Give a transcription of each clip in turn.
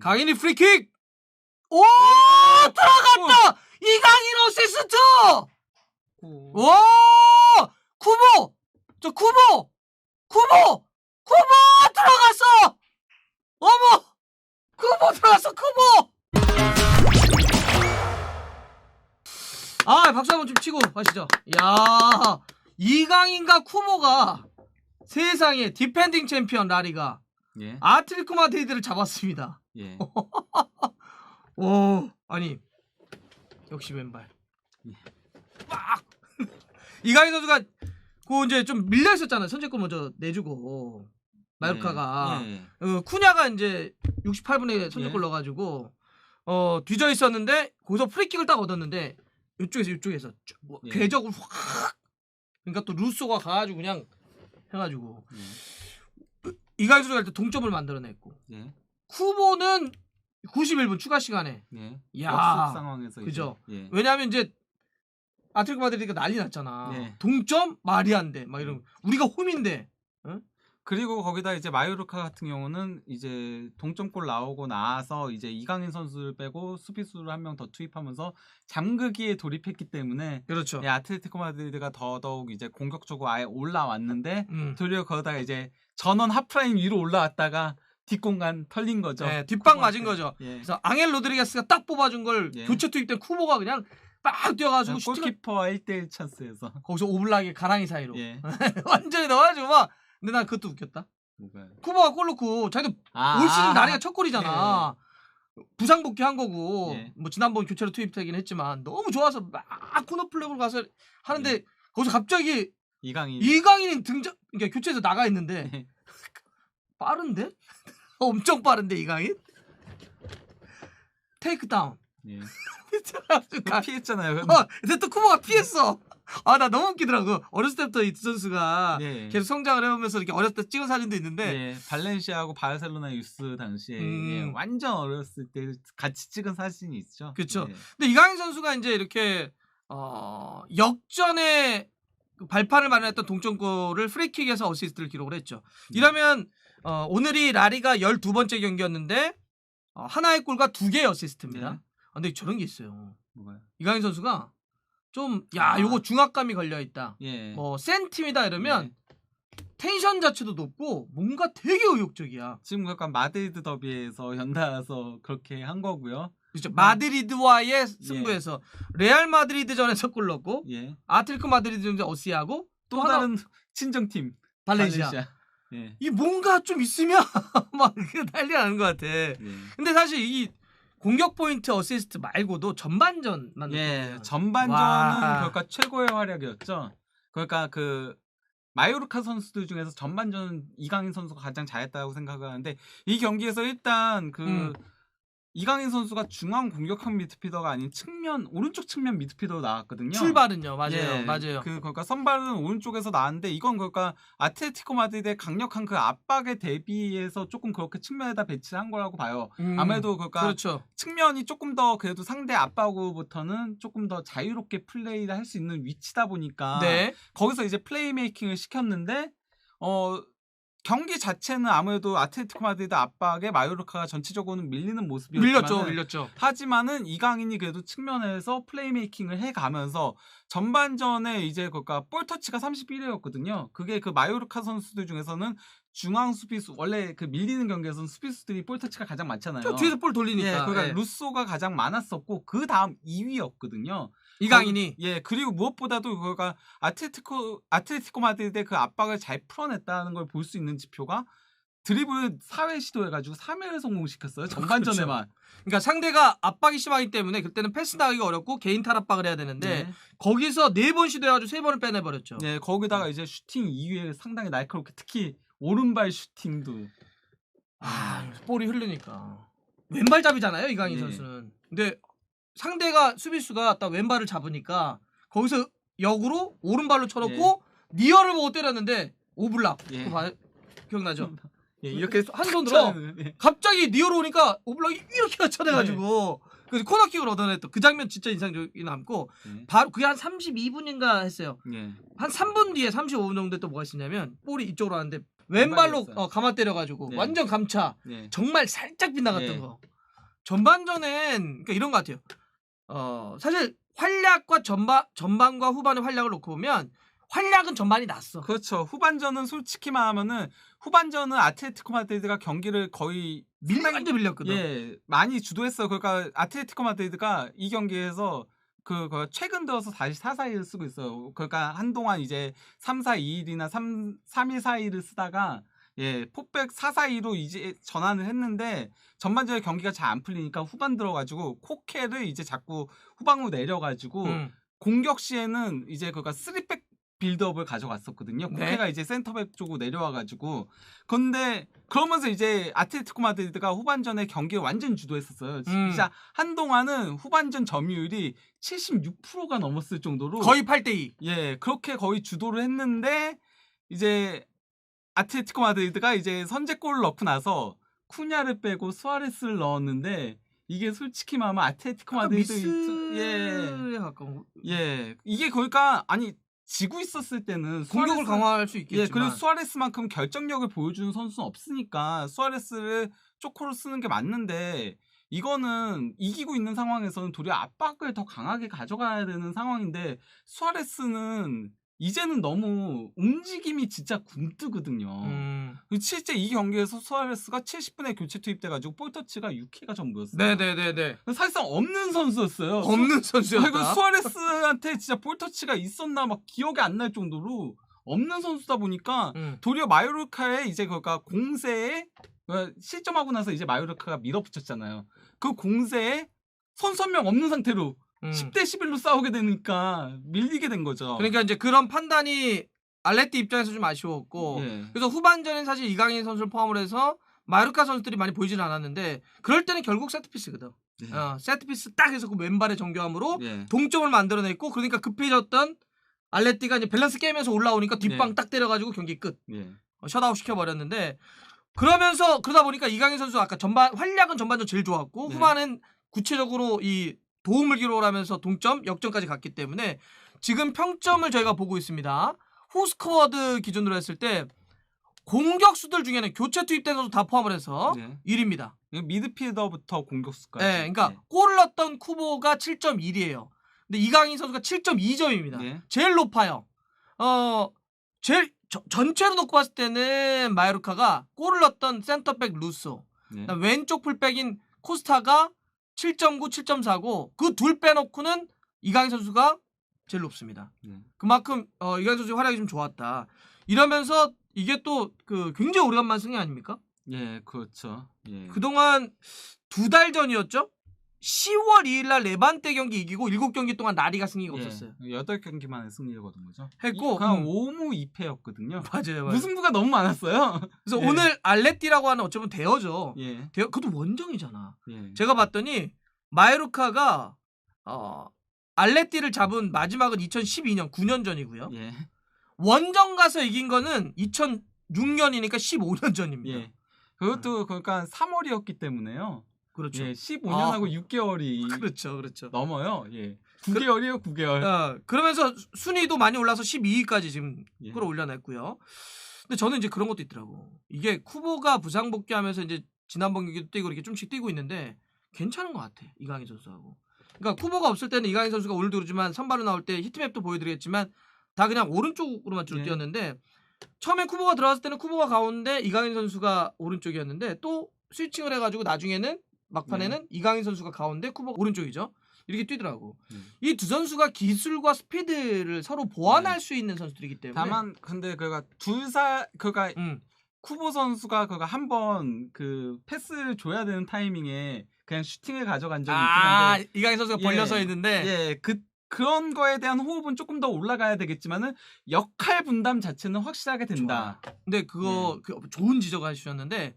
강인이 프리킥. 오 들어갔다. 이강인 어시스트. 오. 와 쿠보 저 쿠보 쿠보 쿠보 들어갔어. 어머 쿠보 들어갔어 쿠보. 아 박수 한번 좀 치고 가시죠. 야 이강인과 쿠보가 세상에 디펜딩 챔피언 라리가 예. 아틀리코 마드리드를 잡았습니다. 예. 오 아니 역시 왼발 예. 막 이강인 선수가 그 이제 좀 밀려 있었잖아요 선제골 먼저 내주고 마요르카가 예. 어, 쿠냐가 이제 68분에 선제골 예. 넣어가지고 어 뒤져 있었는데 거기서 프리킥을 딱 얻었는데 이쪽에서 이쪽에서 쭉 뭐, 예. 궤적을 확 그러니까 또 루소가 가가지고 그냥 해가지고 예. 이강인 선수가 일단 동점을 만들어냈고 예. 쿠보는 91분 추가 시간에 예. 야. 역습 상황에서 그죠. 이제, 예. 왜냐하면 이제 아틀레티코 마드리드가 난리 났잖아. 네. 동점 말이 안 돼. 막 이런 우리가 홈인데. 그리고 거기다 이제 마요르카 같은 경우는 이제 동점골 나오고 나서 이제 이강인 선수를 빼고 수비수를 한 명 더 투입하면서 잠그기에 돌입했기 때문에 그렇죠. 예, 아틀레티코 마드리드가 더더욱 이제 공격적으로 아예 올라왔는데 음. 도리어 거기다가 이제 전원 하프라인 위로 올라왔다가 뒷공간 털린 거죠. 네, 뒷방 맞은 거죠. 예. 그래서 앙헬 로드리게스가 딱 뽑아준 걸 예. 교체 투입된 쿠보가 그냥 빡 뛰어가지고 슈팅을 골키퍼와 1대1 찬스에서 거기서 오블락의 가랑이 사이로 예. 완전히 넣어가지고 막 근데 난 그것도 웃겼다. 뭐가요? 쿠보가 골 넣고 자기도 아, 올 시즌 아, 나리가 첫 골이잖아. 부상 복귀한 거고 예. 뭐 지난번 교체로 투입되긴 했지만 너무 좋아서 막 코너 플레이로 가서 하는데 예. 거기서 갑자기 이강인 이강인이 등장 그러니까 교체에서 나가 있는데 예. 빠른데? 엄청 빠른데 이강인? 테이크 다운. 예. 가- 피했잖아요. 어, 근데 또 쿠보가 피했어. 아 나 너무 웃기더라고. 어렸을 때부터 이두 선수가 예. 계속 성장을 해오면서 이렇게 어렸을 때 찍은 사진도 있는데 예, 발렌시아하고 바르셀로나 유스 당시에 음. 예, 완전 어렸을 때 같이 찍은 사진이 있죠. 그쵸. 예. 근데 이강인 선수가 이제 이렇게 어, 역전에 그 발판을 마련했던 동점골을 프리킥에서 어시스트를 기록을 했죠. 이러면 어, 오늘이 라리가 12번째 경기였는데 어, 하나의 골과 두 개의 어시스트입니다. 네. 아, 근데 저런 게 있어요. 뭐가요? 이강인 선수가 좀 야 아. 요거 중압감이 걸려 있다. 예. 뭐센 팀이다 이러면 예. 텐션 자체도 높고 뭔가 되게 의욕적이야. 지금 약간 마드리드 더비에서 연달아서 그렇게 한 거고요. 그렇죠. 마드리드와의 승부에서 레알 마드리드전에서 골 넣고 예. 아틀레티코 마드리드전에서 어시하고 또 하나- 다른 친정팀 발렌시아. 예. 이 뭔가 좀 있으면 막 난리 나는 것 같아. 예. 근데 사실 이 공격 포인트 어시스트 말고도 전반전만 예, 전반전은 와. 그러니까 최고의 활약이었죠. 그러니까 그 마요르카 선수들 중에서 전반전 이강인 선수가 가장 잘했다고 생각하는데 이 경기에서 일단 그 음. 이강인 선수가 중앙 공격형 미드필더가 아닌 측면 오른쪽 측면 미드필더로 나왔거든요. 출발은요. 맞아요. 예, 맞아요. 그 그러니까 선발은 오른쪽에서 나왔는데 이건 그러니까 아틀레티코 마드리드의 강력한 그 압박에 대비해서 조금 그렇게 측면에다 배치한 거라고 봐요. 음, 아무래도 그러니까 그렇죠. 측면이 조금 더 그래도 상대 압박으로부터는 조금 더 자유롭게 플레이를 할 수 있는 위치다 보니까 네. 거기서 이제 플레이메이킹을 시켰는데 어 경기 자체는 아무래도 아틀레티코 마드리드 압박에 마요르카가 전체적으로는 밀리는 모습이었지만 밀렸죠. 밀렸죠. 하지만은 이강인이 그래도 측면에서 플레이메이킹을 해가면서 전반전에 이제 그니까 볼 터치가 31회였거든요. 그게 그 마요르카 선수들 중에서는 중앙 수비수 원래 그 밀리는 경기에서는 수비수들이 볼 터치가 가장 많잖아요. 저 뒤에서 볼 돌리니까. 예, 그러니까 예. 루소가 가장 많았었고 그 다음 2위였거든요. 이강인이 예, 그리고 무엇보다도 그가 아틀레티코 아틀레티코 마드리드의 그 압박을 잘 풀어냈다는 걸 볼 수 있는 지표가 드리블 4회 시도해가지고 3회를 성공시켰어요. 전반전에만. 그러니까 상대가 압박이 심하기 때문에 그때는 패스 나가기가 어렵고 개인 탈압박을 해야 되는데 네. 거기서 네번 시도해가지고 세 번을 빼내버렸죠. 네, 거기다가 이제 슈팅 2위에 상당히 날카롭게 특히 오른발 슈팅도 아, 볼이 흐르니까 왼발잡이잖아요 이강인 예. 선수는. 근데 상대가 수비수가 딱 왼발을 잡으니까 거기서 역으로 오른발로 쳐놓고 니어를 보고 때렸는데 오블락. 예. 그거 봐- 기억나죠? 예, 이렇게 한 손으로 예. 갑자기 니어로 오니까 오블락이 이렇게 쳐내가지고 네. 그래서 코너킥을 얻어냈던 그 장면 진짜 인상적이 남고 예. 바로 그게 한 32분인가 했어요. 예. 한 3분 뒤에 35분 정도 또 뭐가 있었냐면 볼이 이쪽으로 왔는데 왼발로 왼발이었어요. 어, 감아 때려가지고 네. 완전 감차. 예. 정말 살짝 빗나갔던 예. 거. 전반전엔 그러니까 이런 것 같아요. 어 사실 활약과 전반 전반과 후반의 활약을 놓고 보면 활약은 전반이 났어. 그렇죠. 후반전은 솔직히 말하면은 후반전은 아틀레티코 마드리드가 경기를 거의 밀 상당히- 완전 밀렸거든. 예 많이 주도했어요. 그러니까 아틀레티코 마드리드가 이 경기에서 그, 그 최근 들어서 다시 4-4-1을 쓰고 있어요. 그러니까 한동안 이제 3-4-2-1이나 3 3-1-4-1을 쓰다가 예 포백 4-4-2로 이제 전환을 했는데 전반전에 경기가 잘 안 풀리니까 후반 들어가지고 코케를 이제 자꾸 후방으로 내려가지고 음. 공격 시에는 이제 그가 쓰리백 빌드업을 가져갔었거든요. 네. 코케가 이제 센터백 쪽으로 내려와가지고 근데 그러면서 이제 아틀레티코 마드리드가 후반전에 경기를 완전 주도했었어요. 음. 진짜 한동안은 후반전 점유율이 76%가 넘었을 정도로 거의 8대 2. 예 그렇게 거의 주도를 했는데 이제 아틀레티코 마드리드가 이제 선제골을 넣고 나서 쿠냐를 빼고 수아레스를 넣었는데 이게 솔직히 말하면 아틀레티코 마드리드 예 미스에 가까운 예, 이게 그러니까 아니 지고 있었을 때는 공격을 수아레스- 강화할 수 예, 있겠지만. 그리고 수아레스만큼 결정력을 보여주는 선수는 없으니까 수아레스를 쪼코로 쓰는 게 맞는데 이거는 이기고 있는 상황에서는 도리어 압박을 더 강하게 가져가야 되는 상황인데 수아레스는 이제는 너무 움직임이 진짜 굼뜨거든요. 음. 그리고 실제 이 경기에서 수아레스가 70분에 교체 투입돼가지고 볼터치가 6회가 전부였어요. 네네네네. 사실상 없는 선수였어요. 없는 선수였다. 그리고 수아레스한테 진짜 볼터치가 있었나 막 기억이 안 날 정도로 없는 선수다 보니까 음. 도리어 마요르카에 이제 그니까 공세에 어, 실점하고 나서 이제 마요르카가 밀어붙였잖아요. 그 공세에 선수 한 명 없는 상태로 음. 10대 11로 싸우게 되니까 밀리게 된 거죠. 그러니까 이제 그런 판단이 알레티 입장에서 좀 아쉬웠고 예. 그래서 후반전엔 사실 이강인 선수를 포함을 해서 마요르카 선수들이 많이 보이지는 않았는데 그럴 때는 결국 세트피스거든. 예. 어, 세트피스 딱 해서 그 왼발의 정교함으로 예. 동점을 만들어냈고 그러니까 급해졌던 알레티가 이제 밸런스 게임에서 올라오니까 뒷방 네. 딱 때려가지고 경기 끝. 예. 어, 셧아웃 시켜버렸는데 그러면서 그러다 보니까 이강인 선수 아까 전반 활약은 전반전 제일 좋았고 네. 후반은 구체적으로 이 도움을 기록하면서 동점 역전까지 갔기 때문에 지금 평점을 저희가 보고 있습니다. 호스코어드 기준으로 했을 때 공격수들 중에는 교체 투입된 선수 다 포함을 해서 예. 1위입니다. 이거 미드필더부터 공격수까지. 네, 그러니까 골을 넣었던 쿠보가 7.1이에요. 근데 이강인 선수가 7.2점입니다. 예. 제일 높아요. 어, 제일 저- 전체로 놓고 봤을 때는 마요르카가 골을 넣었던 센터백 루소, 예. 그다음 왼쪽 풀백인 코스타가 7.9, 7.4고 그 둘 빼놓고는 이강인 선수가 제일 높습니다. 예. 그만큼 어, 이강인 선수의 활약이 좀 좋았다. 이러면서 이게 또 그 굉장히 오래간만 승리 아닙니까? 예, 그렇죠. 예. 그동안 두 달 전이었죠? 10월 2일 날 레반테 경기 이기고 7경기 동안 나리가 승리가 없었어요. 예. 8경기만에 승리를 거둔 거죠. 했고, 이- 그냥 음. 5무 2패였거든요. 맞아요, 맞아요. 무승부가 너무 많았어요. 그래서 예. 오늘 알레티라고 하는 어쩌면 대여죠. 예. 대여, 그것도 원정이잖아. 예. 제가 봤더니 마에루카가 어, 알레티를 잡은 마지막은 2012년 9년 전이고요. 예. 원정 가서 이긴 거는 2006년이니까 15년 전입니다. 예. 그것도 그러니까 3월이었기 때문에요. 그렇죠. 예. 15년하고 아. 6개월이 그렇죠, 그렇죠. 넘어요. 예. 9개월이에요, 9개월. 어, 그러면서 수- 순위도 많이 올라서 12위까지 지금 예. 끌어올려냈고요. 근데 저는 이제 그런 것도 있더라고. 이게 쿠보가 부상 복귀하면서 이제 지난번 경기도 뛰고 이렇게 좀씩 뛰고 있는데 괜찮은 것 같아 이강인 선수하고. 그러니까 쿠보가 없을 때는 이강인 선수가 오늘도 그러지만 선발로 나올 때 히트맵도 보여드리겠지만 다 그냥 오른쪽으로만 쭉 예. 뛰었는데 처음에 쿠보가 들어왔을 때는 쿠보가 가운데 이강인 선수가 오른쪽이었는데 또 스위칭을 해가지고 나중에는 막판에는 이강인 선수가 가운데 쿠보가 오른쪽이죠. 이렇게 뛰더라고. 음. 이두 선수가 기술과 스피드를 서로 보완할 네. 수 있는 선수들이기 때문에. 다만 근데 그가 둘사 그가 음, 쿠보 선수가 그가 한 번 그 패스를 줘야 되는 타이밍에 그냥 슈팅을 가져간 적이 있긴 아 한데 이강인 선수가 예. 벌려서 있는데 예, 그 그런 거에 대한 호흡은 조금 더 올라가야 되겠지만은 역할 분담 자체는 확실하게 된다. 근데 그거 네. 그 좋은 지적을 해주셨는데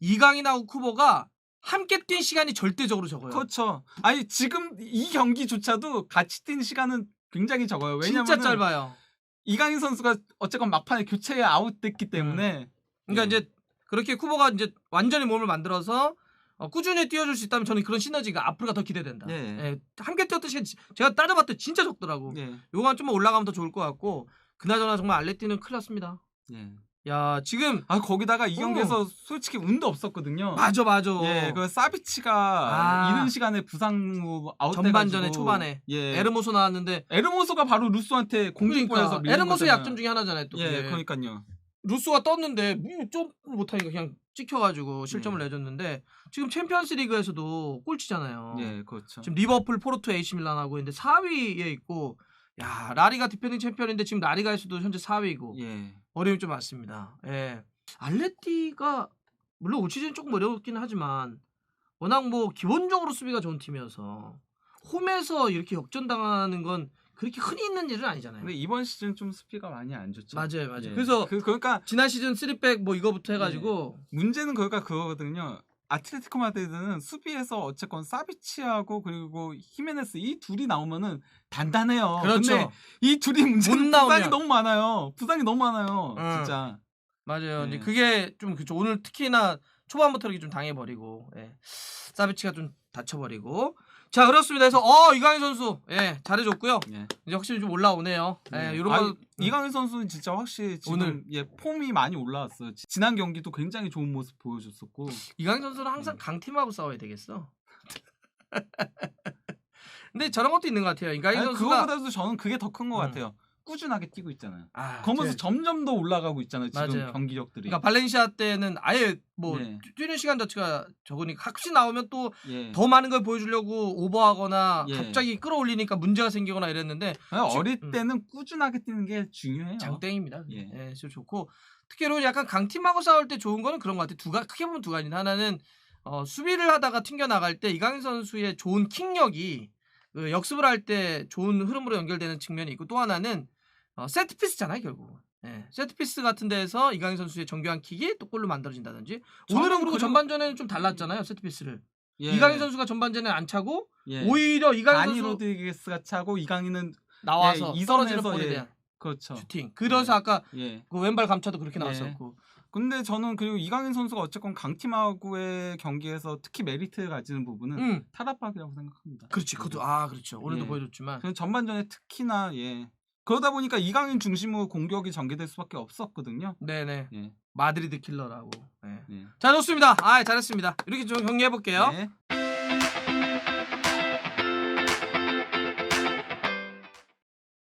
이강인하고 쿠보가 함께 뛴 시간이 절대적으로 적어요. 그렇죠. 아니 지금 이 경기조차도 같이 뛴 시간은 굉장히 적어요. 왜냐면 진짜 짧아요. 이강인 선수가 어쨌건 막판에 교체에 아웃됐기 때문에 그러니까 예. 이제 그렇게 쿠보가 이제 완전히 몸을 만들어서 어, 꾸준히 뛰어줄 수 있다면 저는 그런 시너지가 앞으로가 더 기대된다. 예. 예, 함께 뛰었던 시간 지- 제가 따져봤더니 진짜 적더라고. 예, 요거만 좀 올라가면 더 좋을 것 같고 그나저나 정말 알레티는 큰일 났습니다. 예. 야 지금 아 거기다가 이 어. 경기에서 솔직히 운도 없었거든요. 맞아 맞아. 예, 그 사비치가 아. 이른 시간에 부상 후 아웃돼가지고 전반전에 초반에 예, 에르모소 나왔는데 에르모소가 바로 루스한테 공중볼에서 그러니까 에르모소 약점 중에 하나잖아요. 또 예, 그게. 그러니까요. 루스가 떴는데 뭐 점프를 못하니까 그냥 찍혀가지고 실점을 네. 내줬는데 지금 챔피언스리그에서도 꼴찌잖아요. 예, 그렇죠. 지금 리버풀, 포르투, AC 밀란하고 있는데 4위에 있고 야 라리가 디펜딩 챔피언인데 지금 라리가에서도 현재 4위고 예, 어려움이 좀 많습니다. 예. 알레티가 물론 올 시즌 조금 어려웠긴 하지만 워낙 뭐 기본적으로 수비가 좋은 팀이어서 홈에서 이렇게 역전당하는 건 그렇게 흔히 있는 일은 아니잖아요. 근데 이번 시즌 좀 수비가 많이 안 좋죠. 맞아요, 맞아요. 예. 그래서 그 그러니까 지난 시즌 3백 뭐 이거부터 해가지고 문제는 그러니까 그거거든요. 아틀레티코 마드리드는 수비에서 어쨌건 사비치하고 그리고 히메네스 이 둘이 나오면은 단단해요. 그렇죠. 근데 이 둘이 문제는. 부상이 너무 많아요. 부상이 너무 많아요. 응. 진짜. 맞아요. 네. 이제 그게 좀 그죠. 오늘 특히나 초반부터 이렇게 좀 당해버리고 예. 사비치가 좀 다쳐버리고 자 그렇습니다. 그래서 어 이강인 선수 예 잘해줬고요. 예. 이제 확실히 좀 올라오네요. 예, 네. 이런 아, 거 이강인 선수는 진짜 확실히 지금 오늘. 예 폼이 많이 올라왔어요. 지- 지난 경기도 굉장히 좋은 모습 보여줬었고 이강인 선수는 항상 음. 강팀하고 싸워야 되겠어. 근데 저런 것도 있는 것 같아요. 이강인 아니, 선수가 그거보다도 저는 그게 더 큰 것 음. 같아요. 꾸준하게 뛰고 있잖아요. 아, 그러면서 제- 점점 더 올라가고 있잖아요. 지금 맞아요. 경기력들이. 그러니까 발렌시아 때는 아예 뭐 네. 뛰는 시간 자체가 적으니까 가끔씩 나오면 또 예. 더 많은 걸 보여주려고 오버하거나 예. 갑자기 끌어올리니까 문제가 생기거나 이랬는데 그냥 지금- 어릴 음. 때는 꾸준하게 뛰는 게 중요해요. 장땡입니다. 예, 예. 예 진짜 좋고 특히로 약간 강팀하고 싸울 때 좋은 거는 그런 것 같아요. 두 가, 크게 보면 두 가지. 하나는 어, 수비를 하다가 튕겨 나갈 때 이강인 선수의 좋은 킥력이 그 역습을 할 때 좋은 흐름으로 연결되는 측면이 있고 또 하나는 어, 세트 피스잖아요 결국. 예, 세트 피스 같은 데에서 이강인 선수의 정교한 킥이 또 골로 만들어진다든지 오늘은 그리고 그리고- 전반전에는 좀 달랐잖아요 세트 피스를. 예. 이강인 선수가 전반전에 안 차고 예. 오히려 이강인 선수 로드리게스가 차고 이강인은 나와서 예, 이선에서 예. 대한 그렇죠. 슈팅. 그래서 아까 예. 그 왼발 감차도 그렇게 예. 나왔었고. 근데 저는 그리고 이강인 선수가 어쨌건 강팀하고의 경기에서 특히 메리트를 가지는 부분은 음. 타락박이라고 생각합니다. 그렇지. 그것도 아 그렇죠. 오늘도 예. 보여줬지만 전반전에 특히나 예. 그러다 보니까 이강인 중심으로 공격이 전개될 수밖에 없었거든요. 네네 예. 마드리드 킬러라고. 네. 예. 자 좋습니다. 아 잘했습니다. 이렇게 좀 정리해 볼게요. 네.